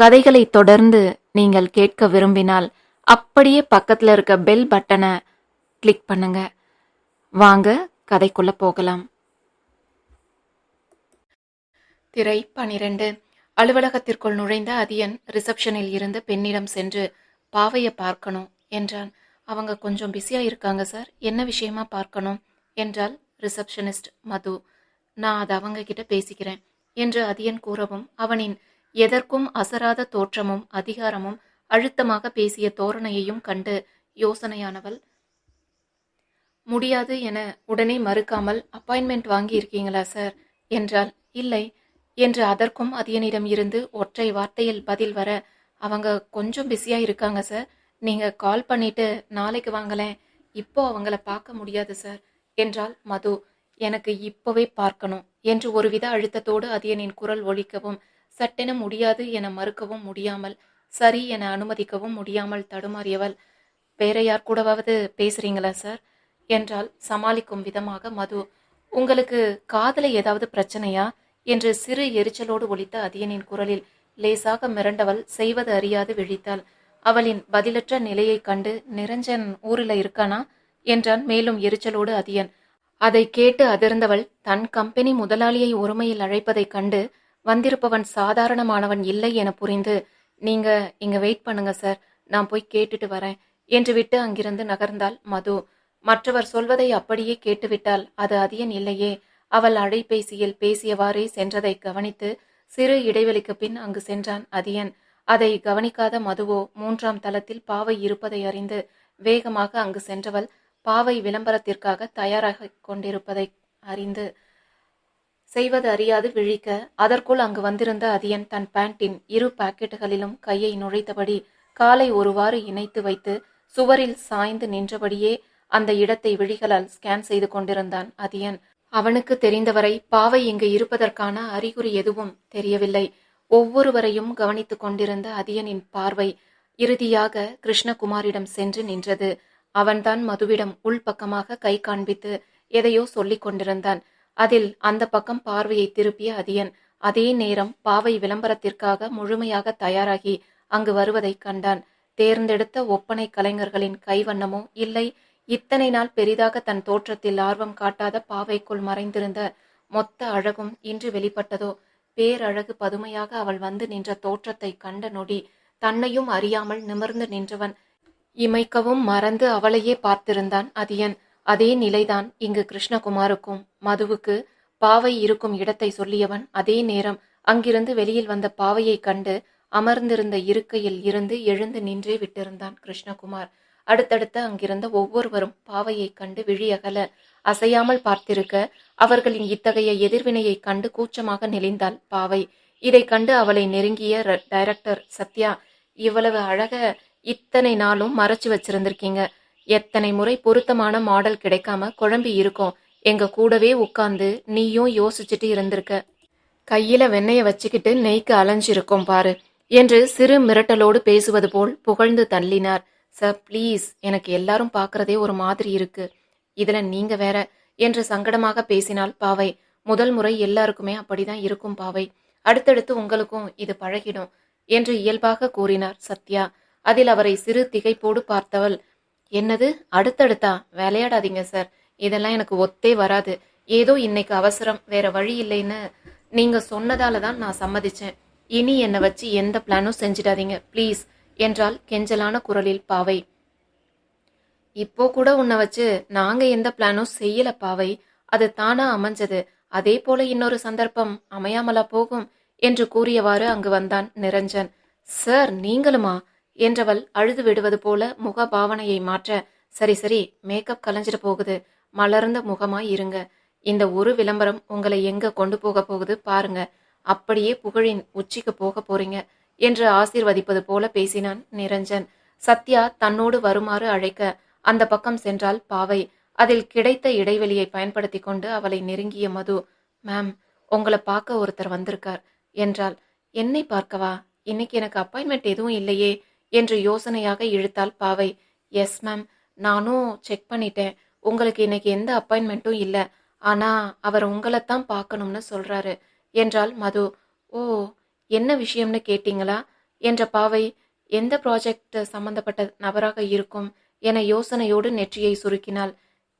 கதைகளை தொடர்ந்து நீங்கள் கேட்க விரும்பினால் அப்படியே பக்கத்தில் இருக்க பெல் பட்டனை கிளிக் பண்ணுங்க. வாங்க கதைக்குள்ள போகலாம். திரை பனிரெண்டு. அலுவலகத்திற்குள் நுழைந்த அதியன் ரிசப்ஷனில் இருந்து பெண்ணிடம் சென்று பாவைய பார்க்கணும் என்றான். அவங்க கொஞ்சம் பிஸியாக இருக்காங்க சார் என்ன விஷயமா பார்க்கணும் என்றால் ரிசப்ஷனிஸ்ட் மது. நான் அதை அவங்க கிட்ட பேசிக்கிறேன் என்று அதியன் கூறவும் அவனின் எதற்கும் அசராத தோற்றமும் அதிகாரமும் அழுத்தமாக பேசிய தோரணையையும் கண்டு யோசனையானவள் முடியாது என உடனே மறுக்காமல் அப்பாயின்மெண்ட் வாங்கியிருக்கீங்களா சார் என்றால் இல்லை. என்று அதற்கும் அதியனிடம் இருந்து ஒற்றை வார்த்தையில் பதில் வர அவங்க கொஞ்சம் பிஸியாக இருக்காங்க சார் நீங்கள் கால் பண்ணிட்டு நாளைக்கு வாங்கலேன் இப்போ அவங்கள பார்க்க முடியாது சார் என்றால் மது. எனக்கு இப்போவே பார்க்கணும் என்று ஒருவித அழுத்தத்தோடு அதியனின் குரல் ஒழிக்கவும் சட்டென முடியாது என மறுக்கவும் முடியாமல் சரி என அனுமதிக்கவும் முடியாமல் தடுமாறியவள் வேற யார் கூடவாவது பேசுறீங்களா சார்? என்றால் சமாளிக்கும் விதமாக மது. உங்களுக்கு காதல ஏதாவது பிரச்சனையா? என்று சிறு எரிச்சலோடு ஒலித்த அதியனின் குரலில் லேசாக மிரண்டவள் செய்வது அறியாது விழித்தாள். அவளின் பதிலற்ற நிலையை கண்டு நிரஞ்சன் ஊரில் இருக்கானா? என்றான் மேலும் எரிச்சலோடு அதியன் அதை கேட்டு அதிர்ந்தவள் தன் கம்பெனி முதலாளியை ஒருமையில் அழைப்பதைக் கண்டு வந்திருப்பவன் சாதாரணமானவன் இல்லை என புரிந்து நீங்க இங்க வெயிட் பண்ணுங்க சார் நான் போய் கேட்டுட்டு வரேன் என்று விட்டு அங்கிருந்து நகர்ந்தாள் மது. மற்றவர் சொல்வதை அப்படியே கேட்டுவிட்டால் அது அதியன் இல்லையே. அவள் அழைபேசியில் பேசியவாறே சென்றதை கவனித்து சிறு இடைவெளிக்கு பின் அங்கு சென்றான் அதியன். அதை கவனிக்காத மதுவோ மூன்றாம் தளத்தில் பாவை இருப்பதை அறிந்து வேகமாக அங்கு சென்றவள் பாவை விளம்பரத்திற்காக தயாராக கொண்டிருப்பதை அறிந்து செய்வது அறியாது விழிக்க அதற்குள் அங்கு வந்திருந்த அதியன் தன் பேண்டின் இரு பாக்கெட்டுகளிலும் கையை நுழைத்தபடி காலை ஒருவாறு இணைத்து வைத்து சுவரில் சாய்ந்து நின்றபடியே அந்த இடத்தை விழிகளால் ஸ்கேன் செய்து கொண்டிருந்தான் அதியன். அவனுக்கு தெரிந்தவரை பாவை இங்கு இருப்பதற்கான அறிகுறி எதுவும் தெரியவில்லை. ஒவ்வொருவரையும் கவனித்துக் கொண்டிருந்த அதியனின் பார்வை இறுதியாக கிருஷ்ணகுமாரிடம் சென்று நின்றது. அவன்தான் மதுவிடம் உள்பக்கமாக கை காண்பித்து எதையோ சொல்லிக் கொண்டிருந்தான். அதில் அந்த பக்கம் பார்வையை திருப்பிய அதியன் அதே நேரம் பாவை விளம்பரத்திற்காக முழுமையாக தயாராகி அங்கு வருவதைக் கண்டான். தேர்ந்தெடுத்த ஒப்பனை கலைஞர்களின் கைவண்ணமோ இல்லை. இத்தனை நாள் பெரிதாக தன் தோற்றத்தில் ஆர்வம் காட்டாத பாவைக்குள் மறைந்திருந்த மொத்த அழகும் இன்று வெளிப்பட்டதோ? பேரழகு பதுமையாக அவள் வந்து நின்ற தோற்றத்தை கண்ட நொடி தன்னையும் அறியாமல் நிமிர்ந்து நின்றவன். இமைக்கவும் மறந்து அவளையே பார்த்திருந்தான் அதியன். அதே நிலைதான் இங்கு கிருஷ்ணகுமாருக்கும் மதுவுக்கு பாவை இருக்கும் இடத்தை சொல்லியவன் அதே நேரம் அங்கிருந்து வெளியில் வந்த பாவையை கண்டு அமர்ந்திருந்த இருக்கையில் இருந்து எழுந்து நின்றே விட்டிருந்தான் கிருஷ்ணகுமார். அடுத்தடுத்து அங்கிருந்த ஒவ்வொருவரும் பாவையை கண்டு விழியகல. அசையாமல் பார்த்திருக்க அவர்களின் இத்தகைய எதிர்வினையை கண்டு கூச்சமாக நெளிந்தாள் பாவை. இதை கண்டு அவளை நெருங்கிய டைரக்டர் சத்யா இவ்வளவு அழக இத்தனை நாளும் மறைச்சு வச்சிருந்திருக்கீங்க. எத்தனை முறை பொருத்தமான மாடல் கிடைக்காம குழம்பி இருக்கோம் எங்க கூடவே உட்காந்து நீயும் யோசிச்சுட்டு இருந்திருக்க. கையில வெண்ணைய வச்சுக்கிட்டு நெய்க்கு அலைஞ்சிருக்கோம் பாரு என்று சிறு மிரட்டலோடு பேசுவது போல் புகழ்ந்து தள்ளினார். சார் ப்ளீஸ் எனக்கு எல்லாரும் பார்க்கறதே ஒரு மாதிரி இருக்கு. இதுல நீங்க வேற என்று சங்கடமாக பேசினாள் பாவை. முதல் முறை எல்லாருக்குமே அப்படிதான் இருக்கும் பாவை. அடுத்தடுத்து உங்களுக்கும் இது பழகிடும் என்று இயல்பாக கூறினார் சத்யா. அதில் அவரை சிறு திகைப்போடு பார்த்தவள் என்னது? அடுத்தடுத்தா? விளையாடாதீங்க சார் இதெல்லாம் எனக்கு ஒத்தே வராது. ஏதோ இன்னைக்கு அவசரம் வேற வழி இல்லைன்னு நீங்க சொன்னதால தான் நான் சம்மதிச்சேன். இனி என்னை வச்சு எந்த பிளானும் செஞ்சிடாதீங்க ப்ளீஸ் என்றால் கெஞ்சலான குரலில் பாவை. இப்போ கூட உன்னை வச்சு நாங்க எந்த பிளானும் செய்யல பாவை. அது தானா அமைஞ்சது. அதே போல இன்னொரு சந்தர்ப்பம் அமையாமலா போகும் என்று கூறியவாறு அங்கு வந்தான் நிரஞ்சன். சார் நீங்களுமா? என்றவள் அழுது விடுவது போல முக பாவனையை மாற்ற சரி சரி மேக்கப் கலைஞ்சிட்டு போகுது. மலர்ந்த முகமாய் இருங்க. இந்த ஒரு விளம்பரம் உங்களை எங்க கொண்டு போக போகுது பாருங்க. அப்படியே புகழின் உச்சிக்கு போக போறீங்க என்று ஆசீர்வதிப்பது போல பேசினான் நிரஞ்சன். சத்யா தன்னோடு வருமாறு அழைக்க அந்த பக்கம் சென்றால் பாவை. அதில் கிடைத்த இடைவெளியை பயன்படுத்தி கொண்டு அவளை நெருங்கிய மது மேம் உங்களை பார்க்க ஒருத்தர் வந்திருக்கார் என்றாள். என்னை பார்க்கவா? இன்னைக்கு எனக்கு அப்பாயின்மெண்ட் எதுவும் இல்லையே. என்று யோசனையாக இழுத்தாள் பாவை. எஸ் மேம் நானும் செக் பண்ணிட்டேன். உங்களுக்கு இன்னைக்கு எந்த அப்பாயின்மெண்ட்டும் இல்லை. ஆனா அவர் உங்களைத்தான் பார்க்கணும்னு சொல்றாரு என்றாள் மது. ஓ என்ன விஷயம்னு கேட்டீங்களா? என்ற பாவை. எந்த ப்ராஜெக்ட் சம்பந்தப்பட்ட நபராக இருக்கும்? என யோசனையோடு நெற்றியை சுருக்கினாள்.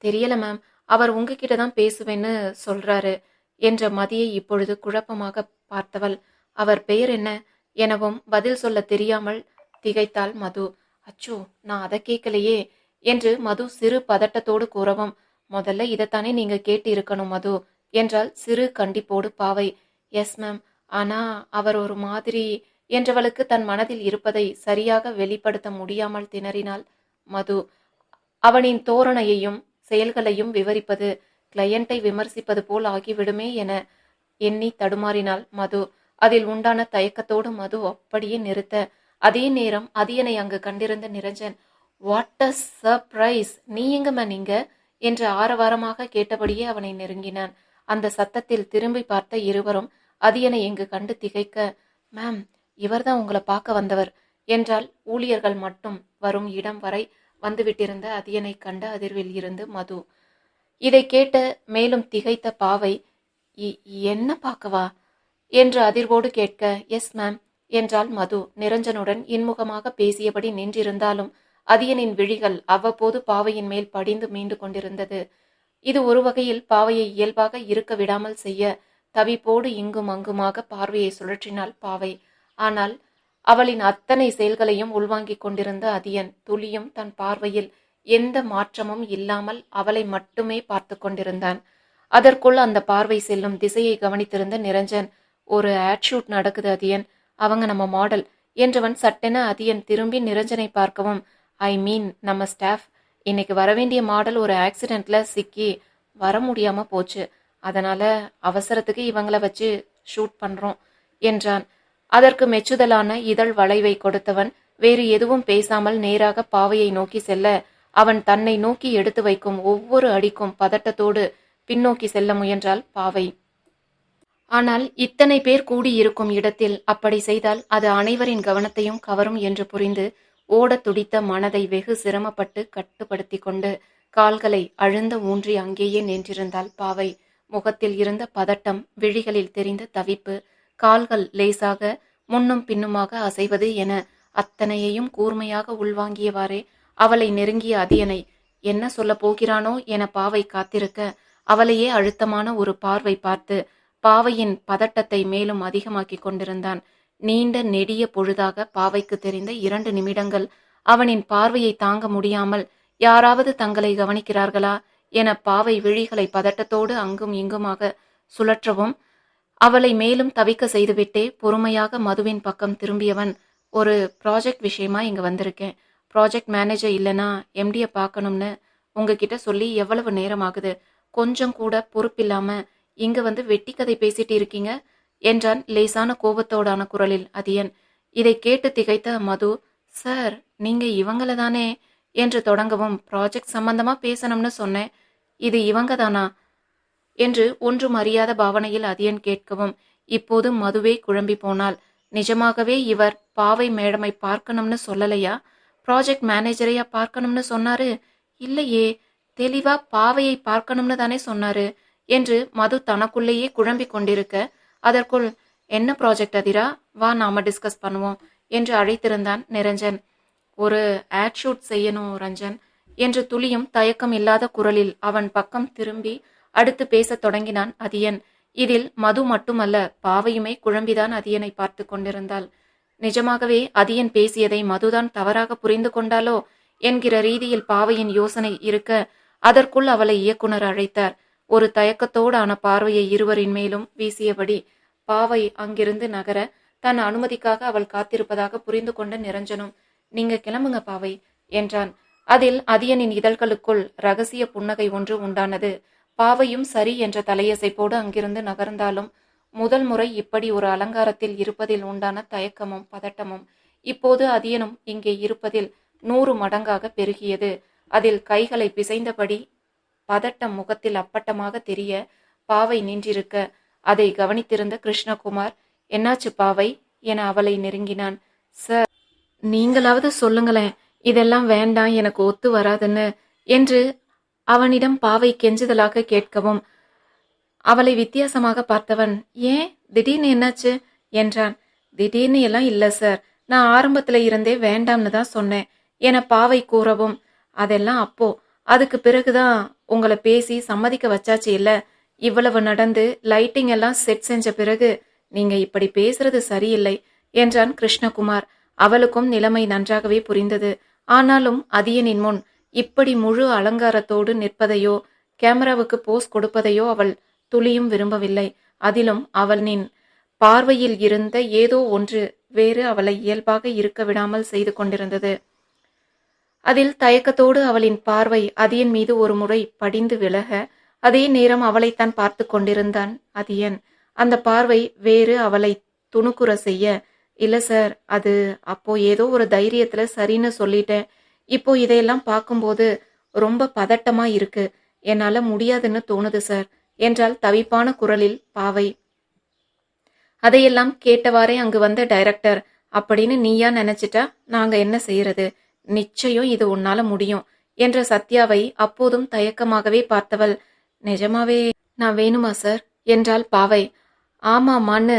தெரியல மேம் அவர் உங்ககிட்ட தான் பேசுவேன்னு சொல்றாரு என்ற மதியை இப்பொழுது குழப்பமாக பார்த்தவள். அவர் பெயர் என்ன? எனவும் பதில் சொல்ல தெரியாமல் திகைத்தாள் மது. அச்சோ நான் அதை கேட்கலையே என்று மது சிறு பதட்டத்தோடு கூறவும் முதல்ல இதைத்தானே நீங்க கேட்டு இருக்கணும் மது என்றால் சிறு கண்டிப்போடு பாவை. எஸ் மேம் ஆனா அவர் ஒரு மாதிரி என்றவளுக்கு தன் மனதில் இருப்பதை சரியாக வெளிப்படுத்த முடியாமல் திணறினாள் மது. அவனின் தோரணையையும் செயல்களையும் விவரிப்பது கிளையண்டை விமர்சிப்பது போல் ஆகிவிடுமே என எண்ணி தடுமாறினாள் மது. அதில் உண்டான தயக்கத்தோடு மது அப்படியே நிறுத்த அதே நேரம் அதியனை அங்கு கண்டிருந்த நிரஞ்சன் வாட் அ சர்ப்ரைஸ் நீ எங்கம்மா நீங்க? என்று ஆரவாரமாக கேட்டபடியே அவனை நெருங்கினான். அந்த சத்தத்தில் திரும்பி பார்த்த இருவரும் அதியனை இங்கு கண்டு திகைக்க. மேம் இவர்தான் உங்களை பார்க்க வந்தவர். என்றால் ஊழியர்கள் மட்டும் வரும் இடம் வரை வந்துவிட்டிருந்த அதியனை கண்ட அதிர்வில் இருந்து மது. இதை கேட்ட மேலும் திகைத்த பாவை "இ- என்ன பார்க்கவா? என்று அதிர்வோடு கேட்க எஸ் மேம் என்றால் மது. நிரஞ்சனுடன் இன்முகமாக பேசியபடி நின்றிருந்தாலும் அதியனின் விழிகள் அவ்வப்போது பாவையின் மேல் படிந்து மீண்டு கொண்டிருந்தது. இது ஒரு வகையில் பாவையை இயல்பாக இருக்க விடாமல் செய்ய தவிப்போடு இங்கும் அங்குமாக பார்வையை சுழற்றினாள் பாவை. ஆனால் அவளின் அத்தனை செயல்களையும் உள்வாங்கிக் கொண்டிருந்த அதியன் துளியும் தன் பார்வையில் எந்த மாற்றமும் இல்லாமல் அவளை மட்டுமே பார்த்து கொண்டிருந்தான். அதற்குள் அந்த பார்வை செல்லும் திசையை கவனித்திருந்த நிரஞ்சன் ஒரு ஆட்ஷூட் நடக்குது அதியன் அவங்க நம்ம மாடல் என்றவன் சட்டென அதியன் திரும்பி நிரஞ்சனை பார்க்கவும் ஐ மீன் நம்ம ஸ்டாஃப் இன்னைக்கு வரவேண்டிய மாடல் ஒரு ஆக்சிடெண்ட்ல சிக்கி வர முடியாம போச்சு. அதனால அவசரத்துக்கு இவங்கள வச்சு ஷூட் பண்றோம் என்றான். அதற்கு மெச்சுதலான இதழ் வளைவை கொடுத்தவன் வேறு எதுவும் பேசாமல் நேராக பாவையை நோக்கி செல்ல அவன் தன்னை நோக்கி எடுத்து வைக்கும் ஒவ்வொரு அடிக்கும் பதட்டத்தோடு பின்னோக்கி செல்ல முயன்றாள் பாவை. ஆனால் இத்தனை பேர் கூடியிருக்கும் இடத்தில் அப்படி செய்தால் அது அனைவரின் கவனத்தையும் கவரும் என்று புரிந்து ஓடத் துடித்த மனதை வெகு சிரமப்பட்டு கட்டுப்படுத்தி கொண்டு கால்களை அழுந்த ஊன்றி அங்கேயே நின்றிருந்தால் பாவை. முகத்தில் இருந்த பதட்டம் விழிகளில் தெரிந்த தவிப்பு கால்கள் லேசாக முன்னும் பின்னுமாக அசைவது என அத்தனையையும் கூர்மையாக உள்வாங்கியவாறே அவளை நெருங்கிய அதியனை என்ன சொல்லப் போகிறானோ என பாவை காத்திருக்க அவளையே அழுத்தமான ஒரு பார்வை பார்த்து பாவையின் பதட்டத்தை மேலும் அதிகமாக்கிக் கொண்டிருந்தான். நீண்ட நெடிய பொழுதாக பாவைக்கு தெரிந்த இரண்டு நிமிடங்கள் அவனின் பார்வையை தாங்க முடியாமல் யாராவது தங்களை கவனிக்கிறார்களா என பாவை விழிகளை பதட்டத்தோடு அங்கும் இங்குமாக சுழற்றவும் அவளை மேலும் தவிக்க செய்துவிட்டே பொறுமையாக மதுவின் பக்கம் திரும்பியவன் ஒரு ப்ராஜெக்ட் விஷயமா இங்கே வந்திருக்கேன். ப்ராஜெக்ட் மேனேஜர் இல்லைனா எம்டியை பார்க்கணும்னு உங்ககிட்ட சொல்லி எவ்வளவு நேரம் ஆகுது கொஞ்சம் கூட பொறுப்பில்லாமல் இங்க வந்து வெட்டி கதை பேசிட்டு இருக்கீங்க என்றான் லேசான கோபத்தோடான குரலில் அதியன். இதை கேட்டு திகைத்த மது சார் நீங்க இவங்கள தானே? என்று தொடங்கவும் ப்ராஜெக்ட் சம்பந்தமா பேசணும்னு சொன்னேன். இது இவங்க தானா? என்று ஒன்றும் அறியாத பாவனையில் அதியன் கேட்கவும் இப்போது மதுவே குழம்பி போனாள். நிஜமாகவே இவர் பாவை மேடமை பார்க்கணும்னு சொல்லலையா? ப்ராஜெக்ட் மேனேஜரையா பார்க்கணும்னு சொன்னாரு? இல்லையே தெளிவா பாவையை பார்க்கணும்னு தானே சொன்னாரு. என்று மது தனக்குள்ளேயே குழம்பிக் கொண்டிருக்க அதற்குள் என்ன ப்ராஜெக்ட் அதிரா? வா நாம டிஸ்கஸ் பண்ணுவோம் என்று அழைத்திருந்தான் நிரஞ்சன். ஒரு ஆட் ஷூட் செய்யணும் ரஞ்சன் என்று துளியும் தயக்கம் இல்லாத குரலில் அவன் பக்கம் திரும்பி அடுத்து பேசத் தொடங்கினான் அதியன். இதில் மது மட்டுமல்ல பாவையுமே குழம்பிதான் அதியனை பார்த்து கொண்டிருந்தாள். நிஜமாகவே அதியன் பேசியதை மதுதான் தவறாக புரிந்து கொண்டாலோ என்கிற ரீதியில் பாவையின் யோசனை இருக்க அதற்குள் அவளை இயக்குனர் அழைத்தார். ஒரு தயக்கத்தோடான பார்வையை இருவரின் மேலும் வீசியபடி பாவை அங்கிருந்து நகர தன் அனுமதிக்காக அவள் காத்திருப்பதாக புரிந்து கொண்ட நிரஞ்சனும் நீங்க கிளம்புங்க பாவை என்றான். அதில் அதியனின் இதழ்களுக்குள் ரகசிய புன்னகை ஒன்று உண்டானது. பாவையும் சரி என்ற தலையசைப்போடு அங்கிருந்து நகர்ந்தாலும் முதல் முறை இப்படி ஒரு அலங்காரத்தில் இருப்பதில் உண்டான தயக்கமும் பதட்டமும் இப்போது அதியனும் இங்கே இருப்பதில் நூறு மடங்காக பெருகியது. அதில் கைகளை பிசைந்தபடி பதட்டம் முகத்தில் அப்பட்டமாக தெரிய பாவை நின்றிருக்க. அதை கவனித்திருந்த கிருஷ்ணகுமார் என்னாச்சு பாவை? என அவளை நெருங்கினான். சார் நீங்களாவது சொல்லுங்களேன். இதெல்லாம் வேண்டாம் எனக்கு ஒத்து வராதுன்னு என்று அவனிடம் பாவை கெஞ்சுதலாக கேட்கவும் அவளை வித்தியாசமாக பார்த்தவன் ஏன்? திடீர்னு என்னாச்சு? என்றான். திடீர்னு எல்லாம் இல்லை சார். நான் ஆரம்பத்துல இருந்தே வேண்டாம்னு தான் சொன்னேன் என பாவை கூறவும் அதெல்லாம் அப்போ. அதுக்கு பிறகுதான் உங்களை பேசி சம்மதிக்க வச்சாச்சு இல்ல? இவ்வளவு நடந்து லைட்டிங் எல்லாம் செட் செஞ்ச பிறகு நீங்க இப்படி பேசுறது சரியில்லை என்றான் கிருஷ்ணகுமார். அவளுக்கும் நிலைமை நன்றாகவே புரிந்தது. ஆனாலும் அதியனின் முன் இப்படி முழு அலங்காரத்தோடு நிற்பதையோ கேமராவுக்கு போஸ் கொடுப்பதையோ அவள் துளியும் விரும்பவில்லை. அதிலும் அவளின் பார்வையில் இருந்த ஏதோ ஒன்று வேறு அவளை இயல்பாக இருக்க விடாமல் செய்து கொண்டிருந்தது. அதில் தயக்கத்தோடு அவளின் பார்வை அதியன் மீது ஒரு முறை படிந்து விலக அதே நேரம் அவளைத்தான் பார்த்து கொண்டிருந்தான். அதியன் அந்த பார்வை வேறு அவளை துணுக்குற செய்ய இல்ல சார் அது அப்போ ஏதோ ஒரு தைரியத்துல சரின்னு சொல்லிட்டேன். இப்போ இதையெல்லாம் பார்க்கும்போது ரொம்ப பதட்டமா இருக்கு. என்னால முடியாதுன்னு தோணுது சார் என்றால் தவிப்பான குரலில் பாவை. அதையெல்லாம் கேட்டவாறே அங்கு வந்த டைரக்டர் அப்படின்னு நீயா நினைச்சிட்டா நாங்க என்ன செய்யறது? நிச்சயம் இது உன்னால முடியும் என்ற சத்யாவை அப்போதும் தயக்கமாகவே பார்த்தவள். நிஜமாவே நான் வேணுமா சார் என்றாள் பாவை. ஆமாமான்னு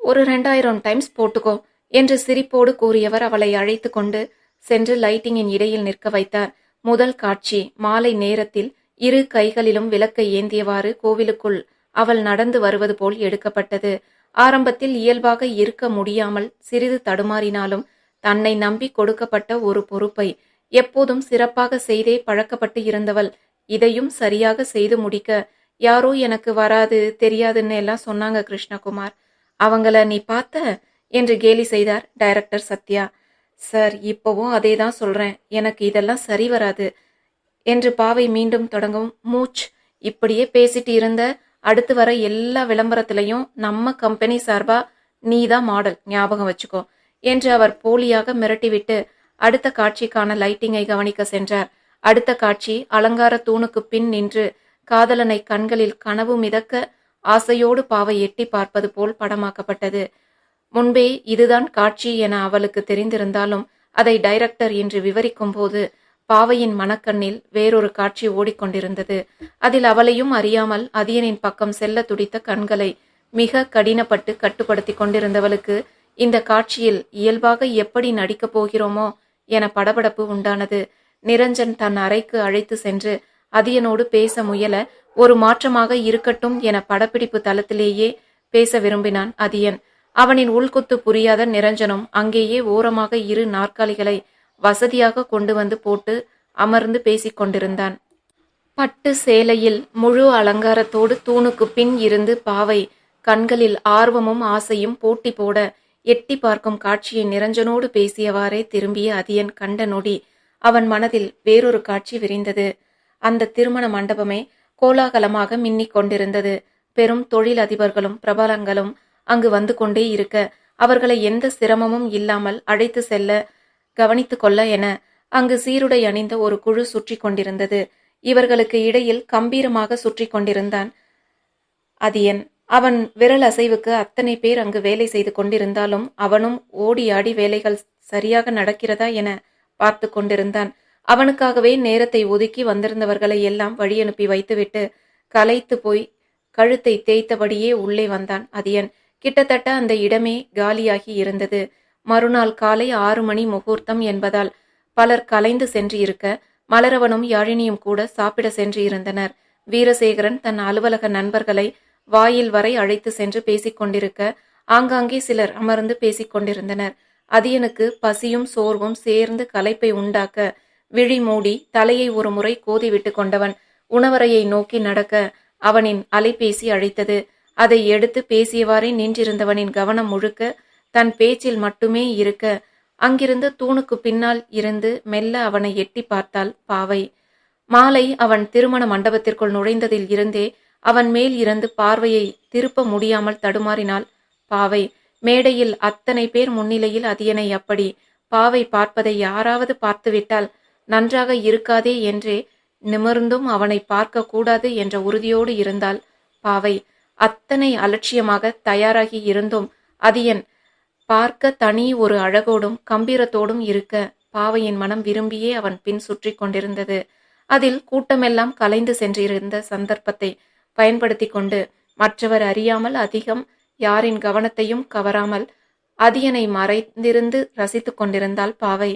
ஒரு ரெண்டாயிரம் டைம்ஸ் போட்டுக்கோ என்று சிரிப்போடு கூறியவர் அவளை அழைத்து கொண்டு சென்று லைட்டிங்கின் இடையில் நிற்க வைத்தார். முதல் காட்சி மாலை நேரத்தில் இரு கைகளிலும் விளக்கை ஏந்தியவாறு கோவிலுக்குள் அவள் நடந்து வருவது போல் எடுக்கப்பட்டது. ஆரம்பத்தில் இயல்பாக இருக்க முடியாமல் சிறிது தடுமாறினாலும் தன்னை நம்பி கொடுக்கப்பட்ட ஒரு பொறுப்பை எப்போதும் சிறப்பாக செய்தே பழக்கப்பட்டு இருந்தவள். இதையும் சரியாக செய்து முடிக்க யாரோ எனக்கு வராது தெரியாதுன்னு எல்லாம் சொன்னாங்க கிருஷ்ணகுமார். அவங்கள நீ பார்த்த? என்று கேலி செய்தார் டைரக்டர் சத்யா. சார் இப்போவும் அதே தான் சொல்றேன். எனக்கு இதெல்லாம் சரி வராது என்று பாவை மீண்டும் தொடங்கும் மூச் இப்படியே பேசிட்டு இருந்த அடுத்து வர எல்லா விளம்பரத்திலையும் நம்ம கம்பெனி சார்பா நீ தான் மாடல். ஞாபகம் வச்சுக்கோ. என்று அவர் போலியாக மிரட்டிவிட்டு அடுத்த காட்சிக்கான லைட்டிங்கை கவனிக்க சென்றார். அடுத்த காட்சி அலங்கார தூணுக்கு பின் நின்று காதலனை கண்களில் கனவு மிதக்க ஆசையோடு பாவை எட்டி பார்ப்பது போல் படமாக்கப்பட்டது. முன்பே இதுதான் காட்சி என அவளுக்கு தெரிந்திருந்தாலும் அதை டைரக்டர் என்று விவரிக்கும் போது பாவையின் மனக்கண்ணில் வேறொரு காட்சி ஓடிக்கொண்டிருந்தது. அதில் அவளையும் அறியாமல் அதியனின் பக்கம் செல்ல துடித்த கண்களை மிக கடினப்பட்டு கட்டுப்படுத்தி கொண்டிருந்தவளுக்கு இந்த காட்சியில் இயல்பாக எப்படி நடிக்கப் போகிறோமோ என படபடப்பு உண்டானது. நிரஞ்சன் தன் அறைக்கு அழைத்து சென்று அதியனோடு பேச முயல ஒரு மாற்றமாக இருக்கட்டும் என படப்பிடிப்பு தளத்திலேயே பேச விரும்பினான் அதியன். அவனின் உள்குத்து புரியாத நிரஞ்சனும் அங்கேயே ஓரமாக இரு நாற்காலிகளை வசதியாக கொண்டு வந்து போட்டு அமர்ந்து பேசிக் கொண்டிருந்தான். பட்டு சேலையில் முழு அலங்காரத்தோடு தூணுக்கு பின் இருந்து பாவை கண்களில் ஆர்வமும் ஆசையும் போட்டி போட எட்டி பார்க்கும் காட்சியை நிரஞ்சனோடு பேசியவாறே திரும்பிய அதியன் கண்ட நொடி அவன் மனதில் வேறொரு காட்சி விரிந்தது. அந்த திருமண மண்டபமே கோலாகலமாக மின்னிக் கொண்டிருந்தது. பெரும் தொழில் அதிபர்களும் பிரபலங்களும் அங்கு வந்து கொண்டே இருக்க அவர்களை எந்த சிரமமும் இல்லாமல் அழைத்து செல்ல கவனித்து கொள்ள என அங்கு சீருடை அணிந்த ஒரு குழு சுற்றி கொண்டிருந்தது. இவர்களுக்கு இடையில் கம்பீரமாக சுற்றி கொண்டிருந்தான் அதியன். அவன் விரல் அசைவுக்கு அத்தனை பேர் அங்கு வேலை செய்து கொண்டிருந்தாலும் அவனும் ஓடி ஆடி வேலைகள் சரியாக நடக்கிறதா என பார்த்து கொண்டிருந்தான். அவனுக்காகவே நேரத்தை ஒதுக்கி வந்திருந்தவர்களை எல்லாம் வழி அனுப்பி வைத்துவிட்டு கலைத்து போய் கழுத்தை தேய்த்தபடியே உள்ளே வந்தான் அதியன். கிட்டத்தட்ட அந்த இடமே காலியாகி இருந்தது. மறுநாள் காலை ஆறு மணி முகூர்த்தம் என்பதால் பலர் கலைந்து சென்று இருக்க மலரவனும் யாழினியும் கூட சாப்பிட சென்று இருந்தனர் வீரசேகரன் தன் அலுவலக நண்பர்களை வாயில் வரை அழைத்து சென்று பேசிக் கொண்டிருக்க ஆங்காங்கே சிலர் அமர்ந்து பேசிக் கொண்டிருந்தனர். அதியனுக்கு பசியும் சோர்வும் சேர்ந்து கலைப்பை உண்டாக்க விழி மூடி தலையை ஒரு முறை கோதி விட்டு கொண்டவன் உணவறையை நோக்கி நடக்க அவனின் அலைபேசி அழைத்தது. அதை எடுத்து பேசியவாறே நின்றிருந்தவனின் கவனம் முழுக்க தன் பேச்சில் மட்டுமே இருக்க அங்கிருந்து தூணுக்கு பின்னால் இருந்து மெல்ல அவனை எட்டி பார்த்தாள் பாவை. மாலை அவன் திருமண மண்டபத்திற்குள் நுழைந்ததில் இருந்தே அவன் மேல் இருந்து பார்வையை திருப்ப முடியாமல் தடுமாறினாள். பாவை மேடையில் அத்தனை பேர் முன்னிலையில் அதியனை அப்படி பாவை பார்ப்பதை யாராவது பார்த்துவிட்டால் நன்றாக இருக்காதே என்றே நிமிர்ந்தும் அவனை பார்க்க கூடாது என்ற உறுதியோடு இருந்தாள். பாவை அத்தனை அலட்சியமாக தயாராகி இருந்தும் அதியன் பார்க்க தனி ஒரு அழகோடும் கம்பீரத்தோடும் இருக்க பாவையின் மனம் விரும்பியே அவன் பின் சுற்றி கொண்டிருந்தது. அதில் கூட்டமெல்லாம் கலைந்து சென்றிருந்த சந்தர்ப்பத்தை பயன்படுத்தி கொண்டு மற்றவர் அறியாமல் அதிகம் யாரின் கவனத்தையும் கவராமல் அதியனை மறைந்திருந்து ரசித்து கொண்டிருந்தாள் பாவை.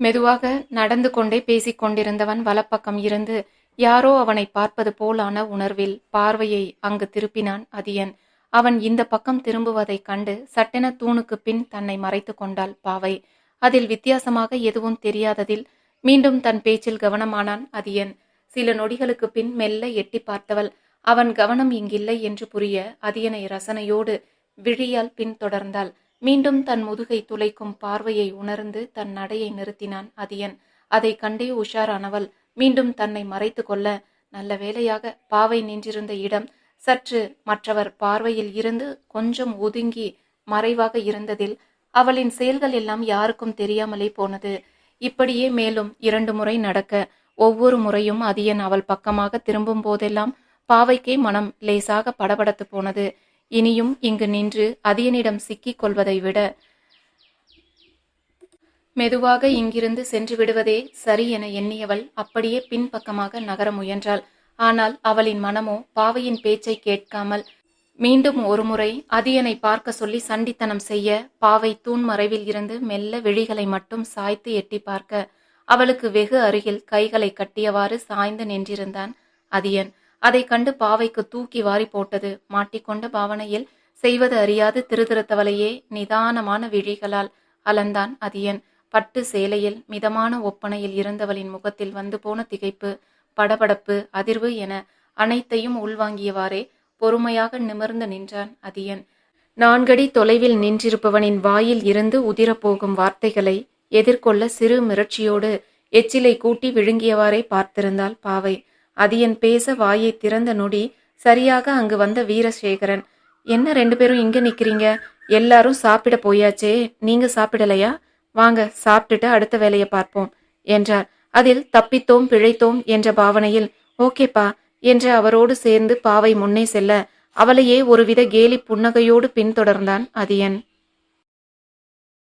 மெதுவாக நடந்து கொண்டே பேசிக் கொண்டிருந்தவன் வலப்பக்கம் இருந்து யாரோ அவனை பார்ப்பது போலான உணர்வில் பார்வையை அங்கு திருப்பினான் அதியன். அவன் இந்த பக்கம் திரும்புவதைக் கண்டு சட்டென தூணுக்கு பின் தன்னை மறைத்து கொண்டாள் பாவை. அதில் வித்தியாசமாக எதுவும் தெரியாததில் மீண்டும் தன் பேச்சில் கவனமானான் அதியன். சில நொடிகளுக்கு பின் மெல்ல எட்டி பார்த்தவள் அவன் கவனம் இங்கில்லை என்று புரிய அதியனை ரசனையோடு விழியால் பின்தொடர்ந்தாள். மீண்டும் தன் முதுகை துளைக்கும் பார்வையை உணர்ந்து தன் நடையை நிறுத்தினான் அதியன் அதை கண்டே உஷாரானவள் மீண்டும் தன்னை மறைத்து கொள்ள நல்ல வேளையாக பாவை நின்றிருந்த இடம் சற்று மற்றவர் பார்வையில் இருந்து கொஞ்சம் ஒதுங்கி மறைவாக இருந்ததில் அவளின் செயல்கள் எல்லாம் யாருக்கும் தெரியாமலே போனது. இப்படியே மேலும் இரண்டு முறை நடக்க ஒவ்வொரு முறையும் அதியன் அவள் பக்கமாக திரும்பும் போதெல்லாம் பாவைக்கே மனம் லேசாக படபடத்து போனது. இனியும் இங்கு நின்று அதியனிடம் சிக்கிக் கொள்வதை விட மெதுவாக இங்கிருந்து சென்று விடுவதே சரி என எண்ணியவள் அப்படியே பின்பக்கமாக நகர முயன்றாள். ஆனால் அவளின் மனமோ பாவையின் பேச்சை கேட்காமல் மீண்டும் ஒருமுறை அதியனை பார்க்க சொல்லி சண்டித்தனம் செய்ய பாவை தூண் மறைவில் இருந்து மெல்ல விழிகளை மட்டும் சாய்த்து எட்டி பார்க்க அவளுக்கு வெகு அருகில் கைகளை கட்டியவாறு சாய்ந்து நின்றிருந்தான் அதியன். அதை கண்டு பாவைக்கு தூக்கி வாரி போட்டது. மாட்டிக்கொண்ட பாவனையில் செய்வது அறியாது திருதிருத்தவளையே நிதானமான விழிகளால் அலந்தான் அதியன். பட்டு சேலையில் மிதமான ஒப்பனையில் இருந்தவளின் முகத்தில் வந்து போன திகைப்பு படபடப்பு அதிர்வு என அனைத்தையும் உள்வாங்கியவாறே பொறுமையாக நிமிர்ந்து நின்றான் அதியன். நான்கடி தொலைவில் நின்றிருப்பவனின் வாயில் இருந்து உதிரப்போகும் வார்த்தைகளை எதிர்கொள்ள சிறு மிரட்சியோடு எச்சிலை கூட்டி விழுங்கியவாறே பார்த்திருந்தாள் பாவை. அதியன் பேச வாயை திறந்த நொடி சரியாக அங்கு வந்த வீரசேகரன் என்ன ரெண்டு பேரும் இங்க நிக்கிறீங்க? எல்லாரும் சாப்பிட போயாச்சே. நீங்க சாப்பிடலையா? வாங்க சாப்பிட்டுட்டு அடுத்த வேலையை பார்ப்போம் என்றார். அதில் தப்பித்தோம் பிழைத்தோம் என்ற பாவனையில் ஓகேப்பா என்று அவரோடு சேர்ந்து பாவை முன்னே செல்ல அவளையே ஒருவித கேலி புன்னகையோடு பின்தொடர்ந்தான் அதியன்.